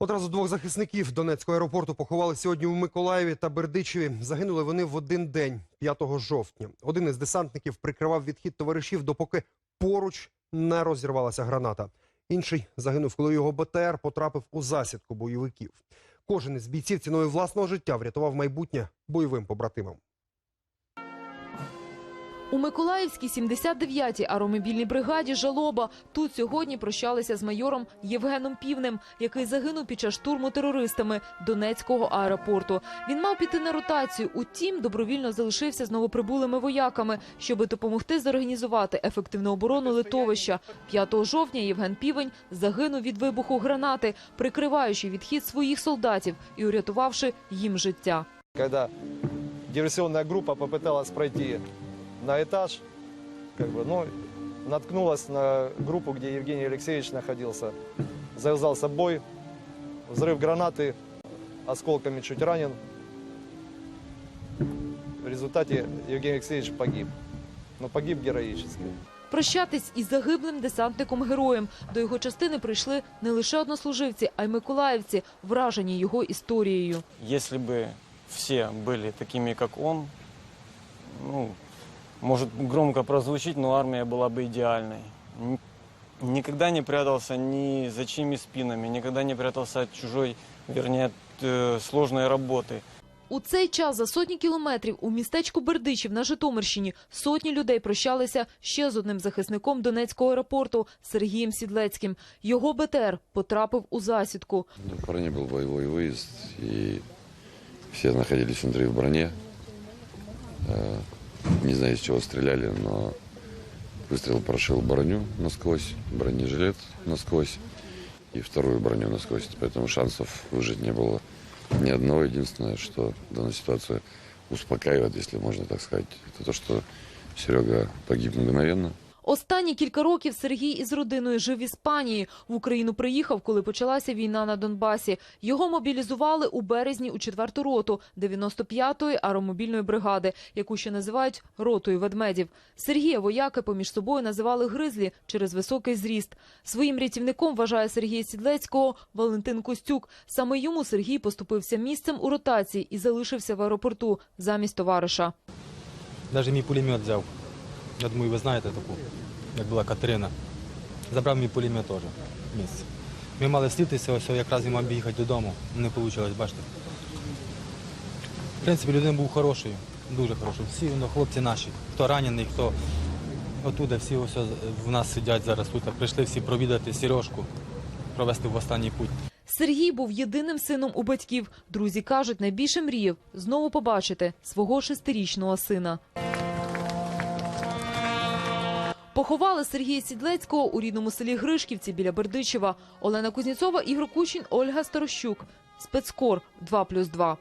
Одразу двох захисників Донецького аеропорту поховали сьогодні у Миколаєві та Бердичеві. Загинули вони в один день, 5 жовтня. Один із десантників прикривав відхід товаришів, допоки поруч не розірвалася граната. Інший загинув, коли його БТР потрапив у засідку бойовиків. Кожен із бійців ціною власного життя врятував майбутнє бойовим побратимам. У Миколаївській 79-й аеромобільній бригаді «Жалоба» тут сьогодні прощалися з майором Євгеном Півнем, який загинув під час штурму терористами Донецького аеропорту. Він мав піти на ротацію, утім добровільно залишився з новоприбулими вояками, щоби допомогти зорганізувати ефективну оборону литовища. 5 жовтня Євген Півень загинув від вибуху гранати, прикриваючи відхід своїх солдатів і урятувавши їм життя. когда диверсионная группа попыталась пройти на этаж, как бы, ну, наткнулась на группу, где Евгений Алексеевич находился. Завязался бой, взрыв гранаты, осколками чуть ранен. В результате Евгений Алексеевич погиб. Но погиб героически. Прощатись із загиблим десантником-героєм. До його частини прийшли не лише однослуживці, а й миколаївці, вражені його історією. Если бы все были такими, как он, ну, может громко прозвучить, но армия была бы идеальной. Н- Никогда не прятался ни за чьими спинами, никогда не прятался от чужой, вернее, от э, сложной работы. У цей час за сотні кілометрів у містечку Бердичів на Житомирщині сотні людей прощалися ще з одним захисником Донецького аеропорту Сергієм Сідлецьким. Його БТР потрапив у засідку. Ну, в броне был боевой выезд, и все находились внутри в броне. Не знаю, из чего стреляли, но выстрел прошил броню насквозь, бронежилет насквозь и вторую броню насквозь. Поэтому шансов выжить не было ни одного. Единственное, что данную ситуацию успокаивает, если можно так сказать, это то, что Серега погиб мгновенно. Останні кілька років Сергій із родиною жив в Іспанії. В Україну приїхав, коли почалася війна на Донбасі. Його мобілізували у березні у 4-ту роту 95-ї аеромобільної бригади, яку ще називають ротою ведмедів. Сергія вояки поміж собою називали гризлі через високий зріст. Своїм рятівником вважає Сергія Сідлецького Валентин Костюк. Саме йому Сергій поступився місцем у ротації і залишився в аеропорту замість товариша. Навіть мій пулемет взяв. Я думаю, ви знаєте таку, як була Катерина. Забрав мій пулемет теж місце. Ми мали слітися, ось якраз він мав їхати додому. Не вийшло, бачите. В принципі, людина був хороший, дуже хороший. Всі ну, хлопці наші, хто ранений, хто отуда, всі ось в нас сидять зараз тут. Прийшли всі провідати Сережку, провести в останній путь. Сергій був єдиним сином у батьків. Друзі кажуть, найбільше мріяв знову побачити свого шестирічного сина. Поховали Сергія Сідлецького у рідному селі Гришківці біля Бердичева. Олена Кузнєцова, Ігор Кущін, Ольга Старощук. Спецкор 2+,2.